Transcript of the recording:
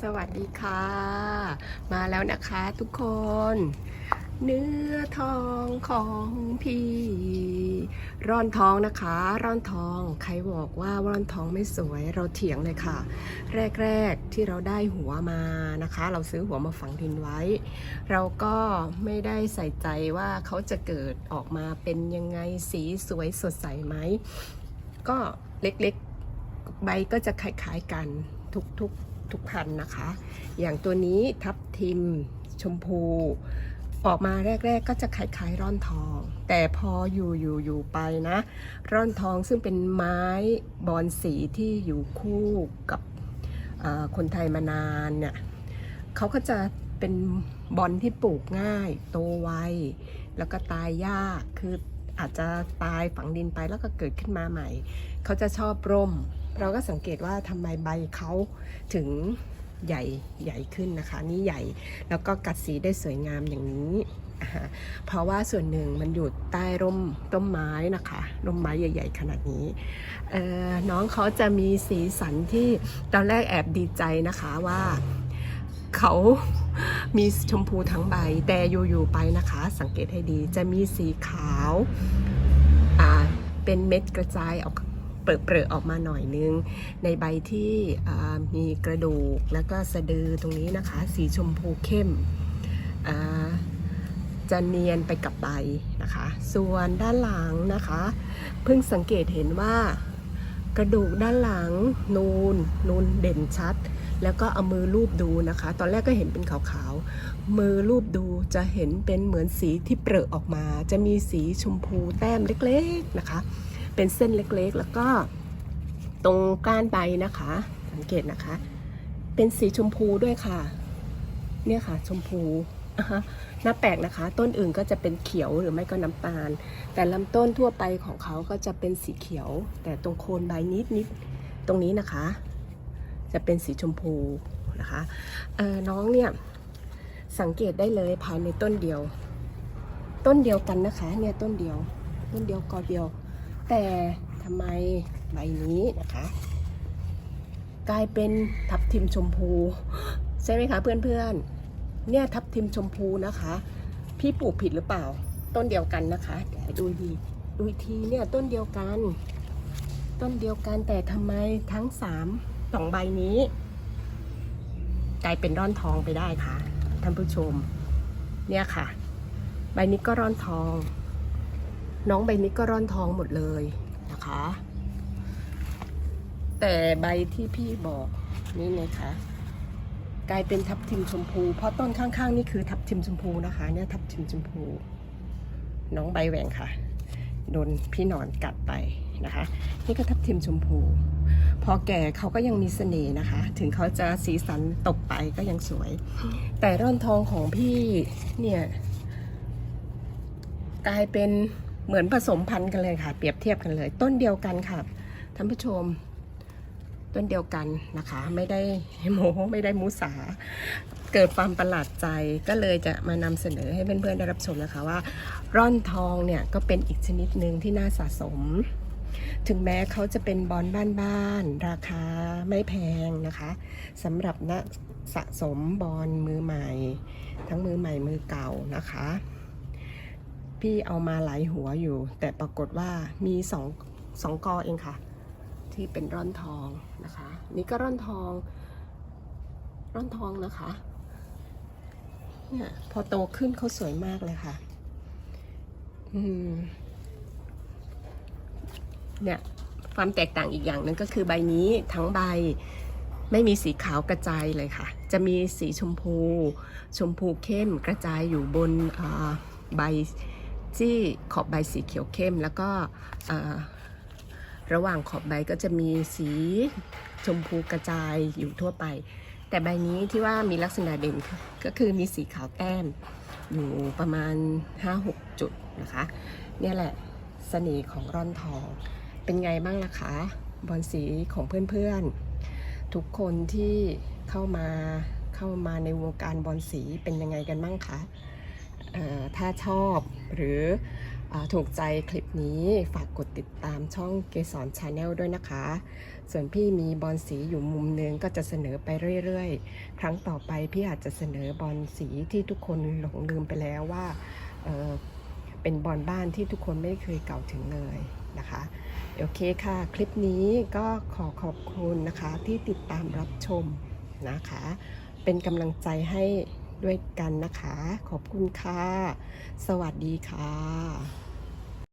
สวัสดีค่ะ มาแล้วนะคะทุกคน เนื้อทองของพี่ ร่อนทองนะคะ ร่อนทองใครบอกว่าร่อนทองไม่สวยเราเถียงเลยค่ะ แรกๆที่เราได้หัวมานะคะ เราซื้อหัวมาฝังดินไว้ เราก็ไม่ได้ใส่ใจว่าเขาจะเกิดออกมาเป็นยังไงสีสวยสดใสไหมก็เล็กๆใบก็จะคล้ายๆกันทุกๆ ทุกพันธุ์นะคะ อย่างตัวนี้ทับทิมชมพู ออกมาแรก ๆ ก็จะคล้ายๆร่อนทอง แต่พออยู่อยู่อยู่ไปนะ ร่อนทองซึ่งเป็นไม้บอนสีที่อยู่คู่กับคนไทยมานานเนี่ยเขาก็จะเป็นบอลที่ปลูกง่าย โตไวแล้วก็ตายยากคืออาจจะตายฝังดินไปแล้วก็เกิดขึ้นมาใหม่ เขาจะชอบร่ม เราก็สังเกตว่าทำไมใบเขาถึงใหญ่ใหญ่ขึ้นนะคะ นี่ใหญ่แล้วก็กัดสีได้สวยงามอย่างนี้ เพราะว่าส่วนหนึ่งมันอยู่ใต้ร่มต้นไม้นะคะร่มไม้ใหญ่ ๆ ขนาดนี้น้องเขาจะมีสีสันที่ตอนแรกแอบดีใจนะคะว่าเขามีชมพูทั้งใบ แต่อยู่ๆไปนะคะ สังเกตให้ดีจะมีสีขาวเป็นเม็ดกระจายออก เปรอะๆออกมาหน่อยนึง ในใบที่มีกระดูกแล้วก็สะดือตรงนี้นะคะ สีชมพูเข้มจะเนียนไปกับใบนะคะ ส่วนด้านหลังนะคะ เพิ่งสังเกตเห็นว่ากระดูกด้านหลังนูนนูนเด่นชัด แล้วก็เอามือลูบดูนะคะ ตอนแรกก็เห็นเป็นขาวๆ มือลูบดูจะเห็นเป็นเหมือนสีที่เปรอะออกมา จะมีสีชมพูแต้มเล็กๆนะคะ เป็นเส้นเล็กๆ แล้วก็ตรงก้านใบนะคะ สังเกตนะคะ เป็นสีชมพูด้วยค่ะ เนี่ยค่ะ ชมพูน่าแปลกนะคะ ต้นอื่นก็จะเป็นเขียวหรือไม่ก็น้ำตาล แต่ลำต้นทั่วไปของเขาก็จะเป็นสีเขียว แต่ตรงโคนใบนิดนิดๆตรงนี้นะคะ จะเป็นสีชมพูนะคะเอ่อน้องเนี่ยสังเกตได้เลยภายในต้นเดียว ต้นเดียวกันนะคะ เนี่ยต้นเดียว ต้นเดียวกอเดียว แต่ทำไมใบนี้นะคะ กลายเป็นทับทิมชมพู ใช่ไหมคะเพื่อนๆ เนี่ยทับทิมชมพูนะคะ พี่ปลูกผิดหรือเปล่า ต้นเดียวกันนะคะเดี๋ยวดูดีดูทีเนี่ยต้นเดียวกัน ต้นเดียวกันแต่ทำไมทั้งสามสองใบนี้ กลายเป็นร่อนทองไปได้ค่ะท่านผู้ชม เนี่ยค่ะ ใบนี้ก็ร่อนทอง น้องใบนี้ก็ร่อนทองหมดเลยนะคะ แต่ใบที่พี่บอกนี่นะคะกลายเป็นทับทิมชมพู เพราะต้นข้างๆนี่คือทับทิมชมพูนะคะเนี่ยทับทิมชมพู น้องใบแหวงค่ะโดนพี่หนอนกัดไปนะคะ นี่ก็ทับทิมชมพู พอแก่เขาก็ยังมีเสน่ห์นะคะ ถึงเขาจะสีสันตกไปก็ยังสวย แต่ร่อนทองของพี่เนี่ยกลายเป็น เหมือนผสมพันธุ์กันเลยค่ะ เปรียบเทียบกันเลย ต้นเดียวกันค่ะท่านผู้ชม ต้นเดียวกันนะคะ ไม่ได้โมไม่ได้มุสา เกิดความประหลาดใจก็เลยจะมานำเสนอให้เพื่อนๆได้รับชมนะคะว่า ร่อนทองเนี่ยก็เป็นอีกชนิดหนึ่งที่น่าสะสม ถึงแม้เขาจะเป็นบอลบ้านๆราคาไม่แพงนะคะสำหรับนักสะสมบอลมือใหม่ ทั้งมือใหม่มือเก่านะคะ พี่เอามาหลายหัวอยู่ แต่ปรากฏว่ามีสองสองกอเองค่ะ ที่เป็นร่อนทองนะคะ นี่ก็ร่อนทอง ร่อนทองนะคะเนี่ยพอโตขึ้นเขาสวยมากเลยค่ะ อืม เนี่ยความแตกต่างอีกอย่างหนึงก็คือใบนี้ทั้งใบไม่มีสีขาวกระจายเลยค่ะ จะมีสีชมพู ชมพูเข้มกระจายอยู่บนใบ ที่ขอบใบสีเขียวเข้ม แล้วก็ระหว่างขอบใบก็จะมีสีชมพูกระจายอยู่ทั่วไป แต่ใบนี้ที่ว่ามีลักษณะเด่นก็คือมีสีขาวแต้มอยู่ประมาณ 5-6 จุดนะคะ เนี่ยแหละเสน่ห์ของร่อนทอง เป็นไงบ้างล่ะคะบอลสีของเพื่อนๆ ทุกคนที่เข้ามาเข้ามาในวงการบอลสีเป็นยังไงกันบ้างคะ ถ้าชอบหรืออถูกใจคลิปนี้ฝากกดติดตามช่องเกสรชาแนลด้วยนะคะ ส่วนพี่มีบอลสีอยู่มุมนึงก็จะเสนอไปเรื่อยๆ ครั้งต่อไปพี่อาจจะเสนอบอลสีที่ทุกคนหลงลืมไปแล้วว่าเเป็นบอลบ้านที่ทุกคนไม่เคยเก่าถึงเลยนะคะโอเคค่ะ คลิปนี้ก็ขอขอบคุณนะคะที่ติดตามรับชมนะคะ เป็นกำลังใจให้ ด้วยกันนะคะ ขอบคุณค่ะ สวัสดีค่ะ